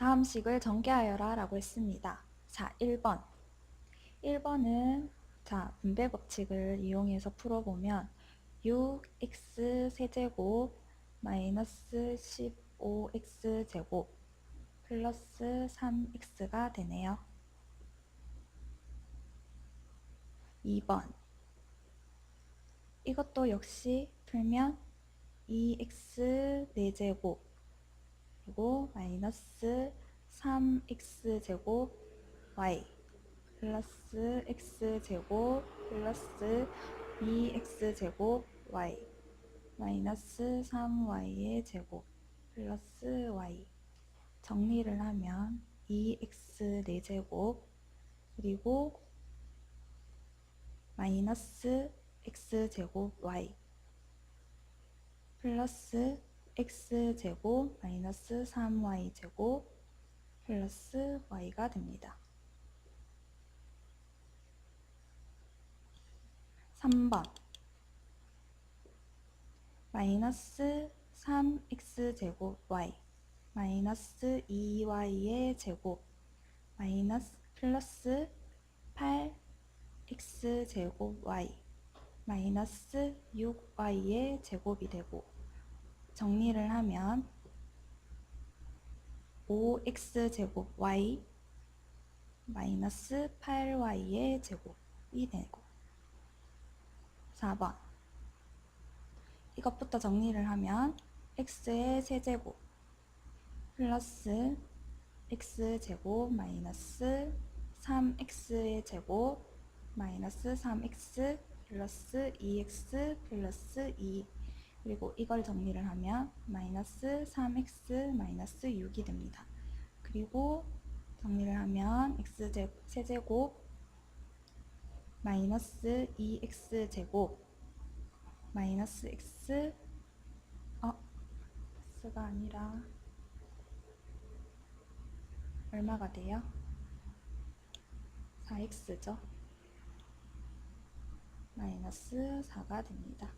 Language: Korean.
다음 식을 전개하여라 라고 했습니다. 자, 1번. 1번은 자, 분배 법칙을 이용해서 풀어보면 6x 세제곱 마이너스 15x 제곱 플러스 3x가 되네요. 2번. 이것도 역시 풀면 2x 4제곱 그리고 마이너스 3x 제곱 y 플러스 x 제곱 플러스 2x 제곱 y 마이너스 3y의 제곱 플러스 y 정리를 하면 2x 4제곱 그리고 마이너스 x제곱 y 플러스 x제곱 마이너스 3y제곱 플러스 y가 됩니다. 3번 마이너스 3x제곱 y 마이너스 2y의 제곱 마이너스 플러스 8x제곱 y 마이너스 6y의 제곱이 되고 정리를 하면 5x제곱 y 마이너스 8y의 제곱이 되고 4번. 이것부터 정리를 하면 x의 세제곱 플러스 x제곱 마이너스 3x의 제곱 마이너스 3x 플러스 2x 플러스 2 그리고 이걸 정리를 하면 마이너스 3x 마이너스 6이 됩니다. 그리고 정리를 하면 x 세제곱 마이너스 2x 제곱 마이너스 x 어 x가 아니라 얼마가 돼요? 4x죠. 마이너스 4가 됩니다.